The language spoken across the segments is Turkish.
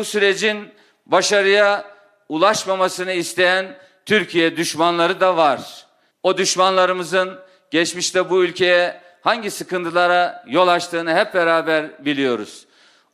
bu sürecin başarıya ulaşmamasını isteyen Türkiye düşmanları da var. O düşmanlarımızın geçmişte bu ülkeye hangi sıkıntılara yol açtığını hep beraber biliyoruz.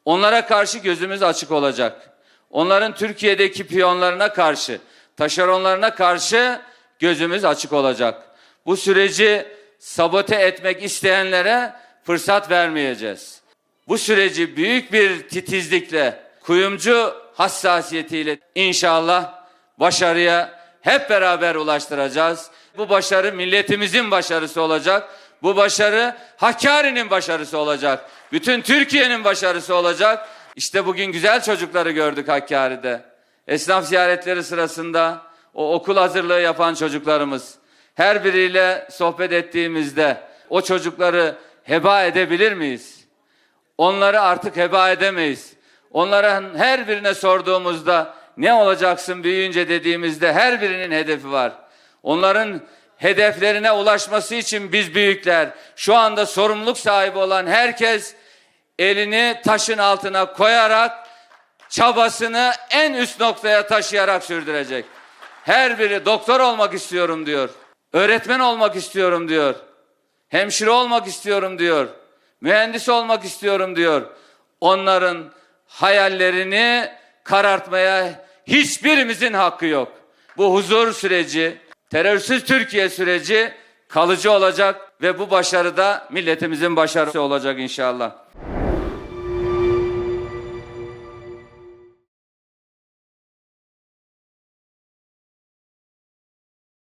Onlara karşı gözümüz açık olacak. Onların Türkiye'deki piyonlarına karşı, taşeronlarına karşı gözümüz açık olacak. Bu süreci sabote etmek isteyenlere fırsat vermeyeceğiz. Bu süreci büyük bir titizlikle, kuyumcu hassasiyetiyle inşallah başarıya hep beraber ulaştıracağız. Bu başarı milletimizin başarısı olacak. Bu başarı Hakkari'nin başarısı olacak. Bütün Türkiye'nin başarısı olacak. İşte bugün güzel çocukları gördük Hakkari'de. Esnaf ziyaretleri sırasında o okul hazırlığı yapan çocuklarımız her biriyle sohbet ettiğimizde o çocukları heba edebilir miyiz? Onları artık heba edemeyiz. Onların her birine sorduğumuzda ne olacaksın büyüyünce dediğimizde her birinin hedefi var. Onların hedeflerine ulaşması için biz büyükler, şu anda sorumluluk sahibi olan herkes elini taşın altına koyarak çabasını en üst noktaya taşıyarak sürdürecek. Her biri doktor olmak istiyorum diyor. Öğretmen olmak istiyorum diyor. Hemşire olmak istiyorum diyor. Mühendis olmak istiyorum diyor. Onların hayallerini karartmaya hiçbirimizin hakkı yok. Bu huzur süreci, terörsüz Türkiye süreci kalıcı olacak ve bu başarı da milletimizin başarısı olacak inşallah.